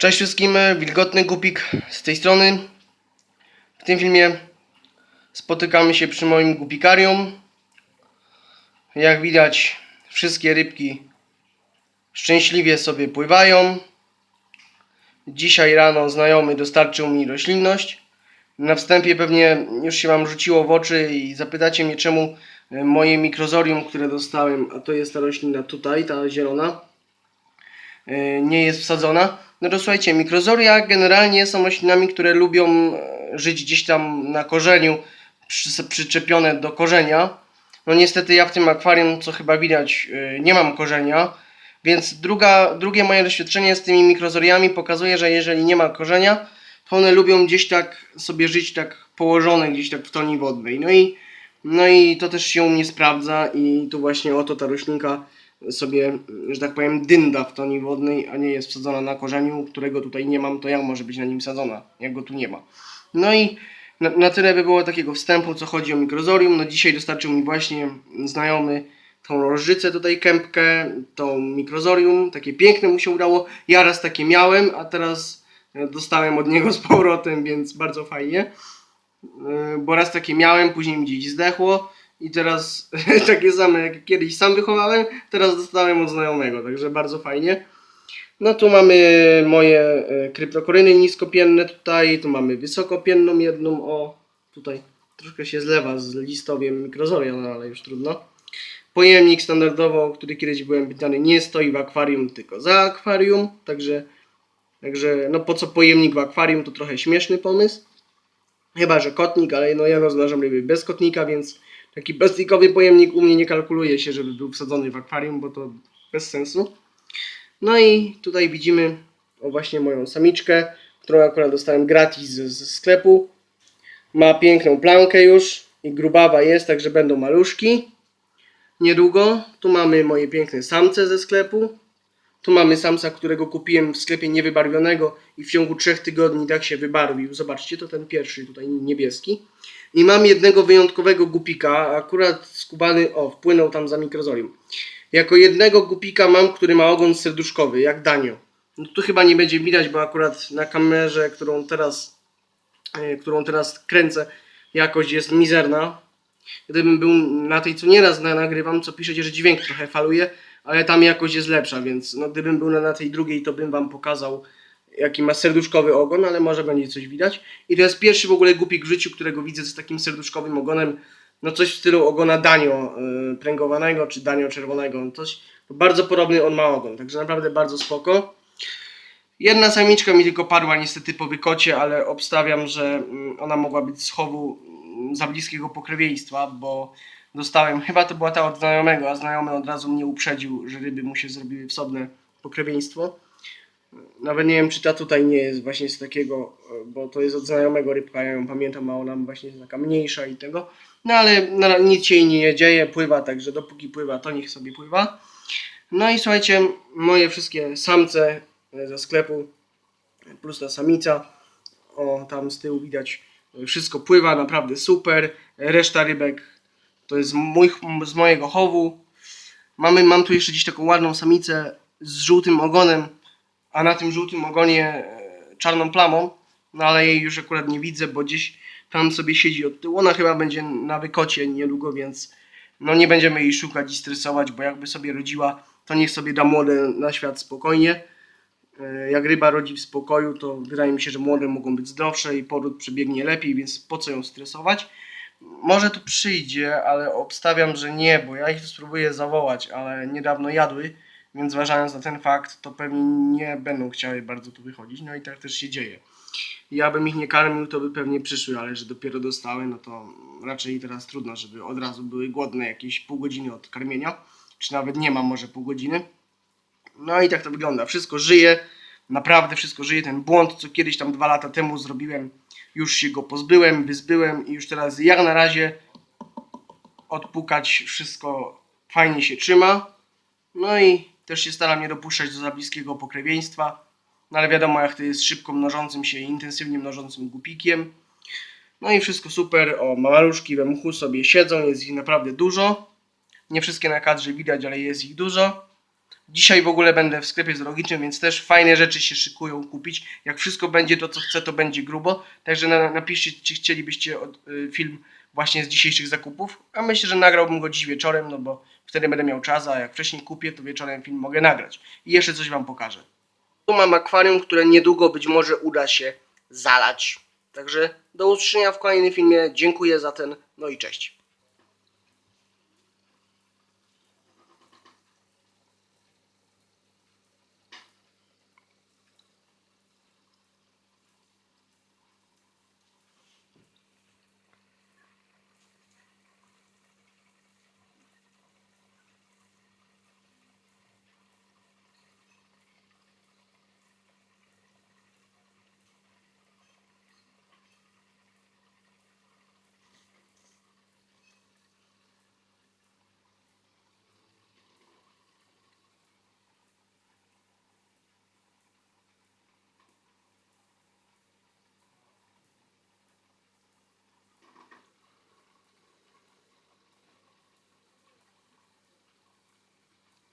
Cześć wszystkim, Wilgotny Gupik z tej strony. W tym filmie spotykamy się przy moim gupikarium. Jak widać, wszystkie rybki szczęśliwie sobie pływają. Dzisiaj rano znajomy dostarczył mi roślinność. Na wstępie pewnie już się Wam rzuciło w oczy i zapytacie mnie, czemu moje mikrozorium, które dostałem, a to jest ta roślina tutaj, ta zielona, e, nie jest wsadzona. No to słuchajcie, mikrozoria generalnie są roślinami, które lubią e, żyć gdzieś tam na korzeniu, przy, przyczepione do korzenia. No niestety ja w tym akwarium, co chyba widać, e, nie mam korzenia, więc druga, drugie moje doświadczenie z tymi mikrozoriami pokazuje, że jeżeli nie ma korzenia, to one lubią gdzieś tak sobie żyć tak położone gdzieś tak w toni wodnej. No i, no i to też się u mnie sprawdza i tu właśnie oto ta roślinka sobie, że tak powiem, dynda w toni wodnej, a nie jest wsadzona na korzeniu, którego tutaj nie mam, to jak może być na nim wsadzona, jak go tu nie ma. No i na, na tyle by było takiego wstępu, co chodzi o mikrozorium. No dzisiaj dostarczył mi właśnie znajomy tą rożycę tutaj, kępkę, tą mikrozorium, takie piękne mu się udało. Ja raz takie miałem, a teraz dostałem od niego z powrotem, więc bardzo fajnie. E, Bo raz takie miałem, później mi gdzieś zdechło i teraz takie same jak kiedyś sam wychowałem, teraz dostałem od znajomego, także bardzo fajnie. No tu mamy moje e, kryptokoryny niskopienne tutaj, tu mamy wysokopienną jedną, o tutaj troszkę się zlewa z listowiem mikrozoria, no ale już trudno. Pojemnik standardowo, który kiedyś byłem pytany, nie stoi w akwarium, tylko za akwarium, także, także no po co pojemnik w akwarium, to trochę śmieszny pomysł. Chyba, że kotnik, ale no ja rozmnażam ryby bez kotnika, więc taki plastikowy pojemnik u mnie nie kalkuluje się, żeby był wsadzony w akwarium, bo to bez sensu. No i tutaj widzimy o właśnie moją samiczkę, którą akurat dostałem gratis ze, ze sklepu. Ma piękną plamkę już i grubawa jest, także będą maluszki. Niedługo. Tu mamy moje piękne samce ze sklepu. Tu mamy samca, którego kupiłem w sklepie niewybarwionego i w ciągu trzech tygodni tak się wybarwił. Zobaczcie, to ten pierwszy tutaj niebieski. I mam jednego wyjątkowego gupika, akurat skubany, o, wpłynął tam za mikrozorium. Jako jednego gupika mam, który ma ogon serduszkowy, jak Danio. No tu chyba nie będzie widać, bo akurat na kamerze, którą teraz, e, którą teraz kręcę, jakość jest mizerna. Gdybym był na tej, co nieraz na- nagrywam, co piszecie, że dźwięk trochę faluje, ale tam jakość jest lepsza, więc no, gdybym był na, na tej drugiej, to bym wam pokazał, jaki ma serduszkowy ogon, ale może będzie coś widać. I to jest pierwszy w ogóle gupik w życiu, którego widzę z takim serduszkowym ogonem. No coś w stylu ogona Danio y, pręgowanego, czy Danio czerwonego. Coś, bardzo podobny on ma ogon, także naprawdę bardzo spoko. Jedna samiczka mi tylko padła niestety po wykocie, ale obstawiam, że mm, ona mogła być z chowu mm, za bliskiego pokrewieństwa, bo dostałem, chyba to była ta od znajomego, a znajomy od razu mnie uprzedził, że ryby mu się zrobiły wsobne pokrewieństwo. Nawet nie wiem, czy ta tutaj nie jest właśnie z takiego, bo to jest od znajomego rybka, ja ją pamiętam, a ona właśnie jest taka mniejsza i tego. No ale na, nic się jej nie dzieje, pływa, także dopóki pływa, to niech sobie pływa. No i słuchajcie, moje wszystkie samce ze sklepu, plus ta samica, o tam z tyłu widać, wszystko pływa, naprawdę super. Reszta rybek to jest mój, z mojego chowu. Mamy, mam tu jeszcze gdzieś taką ładną samicę z żółtym ogonem, a na tym żółtym ogonie e, czarną plamą, no ale jej już akurat nie widzę, bo gdzieś tam sobie siedzi od tyłu. Ona chyba będzie na wykocie niedługo, więc no nie będziemy jej szukać i stresować, bo jakby sobie rodziła, to niech sobie da młode na świat spokojnie. E, Jak ryba rodzi w spokoju, to wydaje mi się, że młode mogą być zdrowsze i poród przebiegnie lepiej, więc po co ją stresować? Może tu przyjdzie, ale obstawiam, że nie, bo ja ich spróbuję zawołać, ale niedawno jadły, więc zważając na ten fakt, to pewnie nie będą chciały bardzo tu wychodzić, no i tak też się dzieje. Ja bym ich nie karmił, to by pewnie przyszły, ale że dopiero dostały, no to raczej teraz trudno, żeby od razu były głodne jakieś pół godziny od karmienia, czy nawet nie ma może pół godziny. No i tak to wygląda. Wszystko żyje, naprawdę wszystko żyje. Ten błąd, co kiedyś tam dwa lata temu zrobiłem, już się go pozbyłem, wyzbyłem i już teraz jak na razie odpukać wszystko fajnie się trzyma. No i też się staram nie dopuszczać do za bliskiego pokrewieństwa. No ale wiadomo jak to jest szybko mnożącym się intensywnie mnożącym gupikiem. No i wszystko super. O, maluszki we mchu sobie siedzą, jest ich naprawdę dużo. Nie wszystkie na kadrze widać, ale jest ich dużo. Dzisiaj w ogóle będę w sklepie zoologicznym, więc też fajne rzeczy się szykują kupić. Jak wszystko będzie to, co chcę, to będzie grubo. Także na, napiszcie, czy chcielibyście od, y, film właśnie z dzisiejszych zakupów. A myślę, że nagrałbym go dziś wieczorem, no bo wtedy będę miał czas, a jak wcześniej kupię, to wieczorem film mogę nagrać. I jeszcze coś Wam pokażę. Tu mam akwarium, które niedługo być może uda się zalać. Także do usłyszenia w kolejnym filmie. Dziękuję za ten, no i cześć.